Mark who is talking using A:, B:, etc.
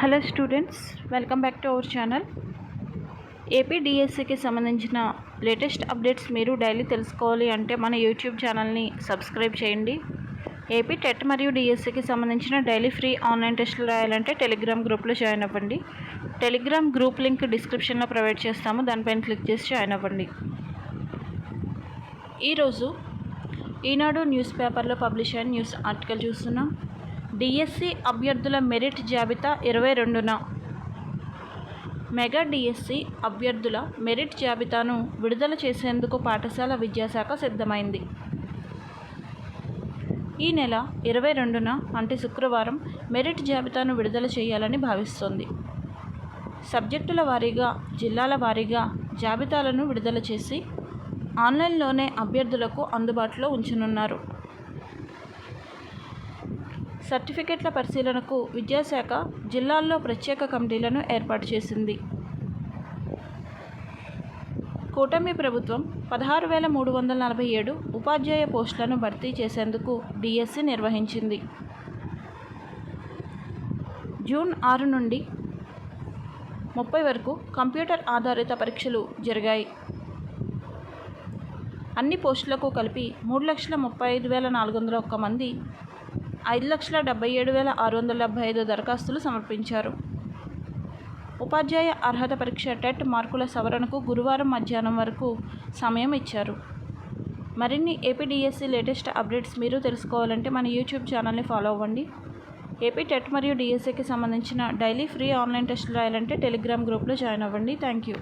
A: Hello students welcome back to our channel. AP డిఎస్సికి సంబంధించిన latest updates మీరు daily తెలుసుకోవాలి అంటే మన యూట్యూబ్ ఛానల్ని సబ్స్క్రైబ్ చేయండి. ఏపీ టెట్ మరియు డిఎస్సికి సంబంధించిన డైలీ ఫ్రీ ఆన్లైన్ టెస్టులు రాయాలంటే టెలిగ్రామ్ గ్రూప్లో జాయిన్ అవ్వండి. టెలిగ్రామ్ గ్రూప్ లింక్ డిస్క్రిప్షన్లో ప్రొవైడ్ చేస్తాము దానిపైన క్లిక్ చేసి జాయిన్ అవ్వండి. ఈరోజు ఈనాడు న్యూస్ పేపర్లో పబ్లిష్ అయిన న్యూస్ ఆర్టికల్ చూస్తున్నాం. డిఎస్సి అభ్యర్థుల మెరిట్ జాబితా ఇరవై రెండున. మెగా డిఎస్సి అభ్యర్థుల మెరిట్ జాబితాను విడుదల చేసేందుకు పాఠశాల విద్యాశాఖ సిద్ధమైంది. ఈ నెల ఇరవై రెండున అంటే శుక్రవారం మెరిట్ జాబితాను విడుదల చేయాలని భావిస్తోంది. సబ్జెక్టుల వారీగా జిల్లాల వారీగా జాబితాలను విడుదల చేసి ఆన్లైన్లోనే అభ్యర్థులకు అందుబాటులో ఉంచనున్నారు. సర్టిఫికెట్ల పరిశీలనకు విద్యాశాఖ జిల్లాల్లో ప్రత్యేక కమిటీలను ఏర్పాటు చేసింది. కూటమి ప్రభుత్వం పదహారు వేల మూడు వందల నలభై ఏడు ఉపాధ్యాయ పోస్టులను భర్తీ చేసేందుకు డిఎస్సి నిర్వహించింది. జూన్ ఆరు నుండి ముప్పై వరకు కంప్యూటర్ ఆధారిత పరీక్షలు జరిగాయి. అన్ని పోస్టులకు కలిపి మూడు లక్షల ముప్పై ఐదు వేల నాలుగు వందల ఒక్క మంది ఐదు లక్షల డెబ్బై ఏడు వేల ఆరు వందల డెబ్బై ఐదు దరఖాస్తులు సమర్పించారు. ఉపాధ్యాయ అర్హత పరీక్ష టెట్ మార్కుల సవరణకు గురువారం మధ్యాహ్నం వరకు సమయం ఇచ్చారు. మరిన్ని ఏపీడిఎస్సి లేటెస్ట్ అప్డేట్స్ మీరు తెలుసుకోవాలంటే మన యూట్యూబ్ ఛానల్ని ఫాలో అవ్వండి. ఏపీ టెట్ మరియు డిఎస్సికి సంబంధించిన డైలీ ఫ్రీ ఆన్లైన్ టెస్టులు రాయాలంటే టెలిగ్రామ్ గ్రూప్లో జాయిన్ అవ్వండి. Thank you.